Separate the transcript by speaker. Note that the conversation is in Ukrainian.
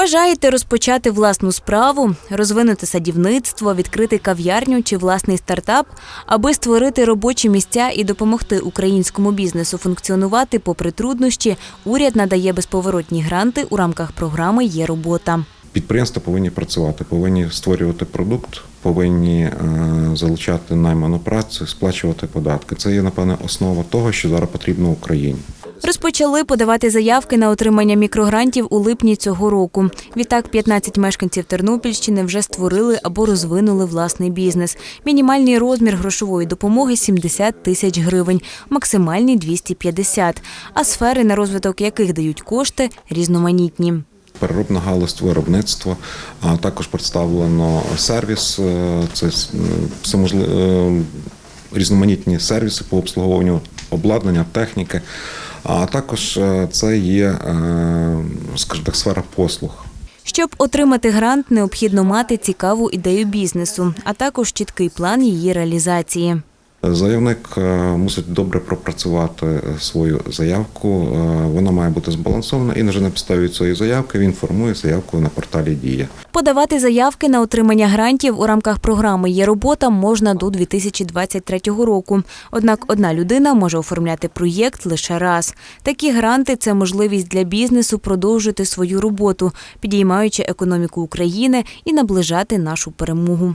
Speaker 1: Бажаєте розпочати власну справу, розвинути садівництво, відкрити кав'ярню чи власний стартап, аби створити робочі місця і допомогти українському бізнесу функціонувати попри труднощі, уряд надає безповоротні гранти у рамках програми Є робота.
Speaker 2: Підприємства повинні працювати, повинні створювати продукт, повинні е, залучати найману працю, сплачувати податки. Це є, напевне, основа того, що зараз потрібно Україні.
Speaker 1: Розпочали подавати заявки на отримання мікрогрантів у липні цього року. Відтак 15 мешканців Тернопільщини вже створили або розвинули власний бізнес. Мінімальний розмір грошової допомоги 70 тисяч гривень, максимальний 250, а сфери, на розвиток яких дають кошти, різноманітні.
Speaker 2: Переробна галузь, виробництво, а також представлено сервіс, е, це е, різноманітні сервіси по обслуговуванню обладнання, техніки, а також е, це є, е, скажімо так, сфера послуг.
Speaker 1: Щоб отримати грант, необхідно мати цікаву ідею бізнесу, а також чіткий план її реалізації.
Speaker 2: Заявник е, мусить добре пропрацювати свою заявку. е, Вона має бути збалансована і вже на підставі цієї заявки він формує заявку на порталі Дія.
Speaker 1: Подавати заявки на отримання грантів у рамках програми Є робота можна до 2023 року. Однак одна людина може оформляти проєкт лише раз. Такі гранти це можливість для бізнесу продовжити свою роботу, підіймаючи економіку України і наближати нашу перемогу.